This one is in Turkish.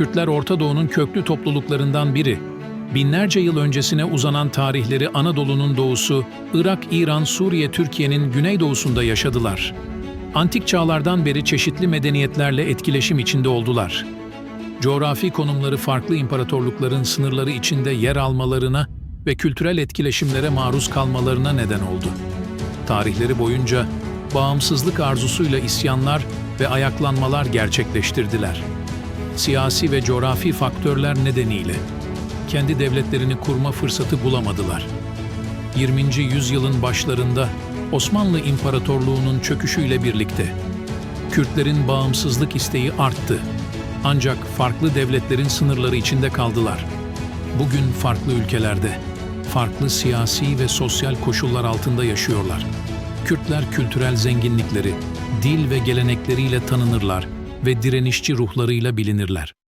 Kürtler Orta Doğu'nun köklü topluluklarından biri. Binlerce yıl öncesine uzanan tarihleri Anadolu'nun doğusu, Irak, İran, Suriye, Türkiye'nin güneydoğusunda yaşadılar. Antik çağlardan beri çeşitli medeniyetlerle etkileşim içinde oldular. Coğrafi konumları farklı imparatorlukların sınırları içinde yer almalarına ve kültürel etkileşimlere maruz kalmalarına neden oldu. Tarihleri boyunca bağımsızlık arzusuyla isyanlar ve ayaklanmalar gerçekleştirdiler. Siyasi ve coğrafi faktörler nedeniyle kendi devletlerini kurma fırsatı bulamadılar. 20. yüzyılın başlarında Osmanlı İmparatorluğu'nun çöküşüyle birlikte Kürtlerin bağımsızlık isteği arttı. Ancak farklı devletlerin sınırları içinde kaldılar. Bugün farklı ülkelerde, farklı siyasi ve sosyal koşullar altında yaşıyorlar. Kürtler kültürel zenginlikleri, dil ve gelenekleriyle tanınırlar ve direnişçi ruhlarıyla bilinirler.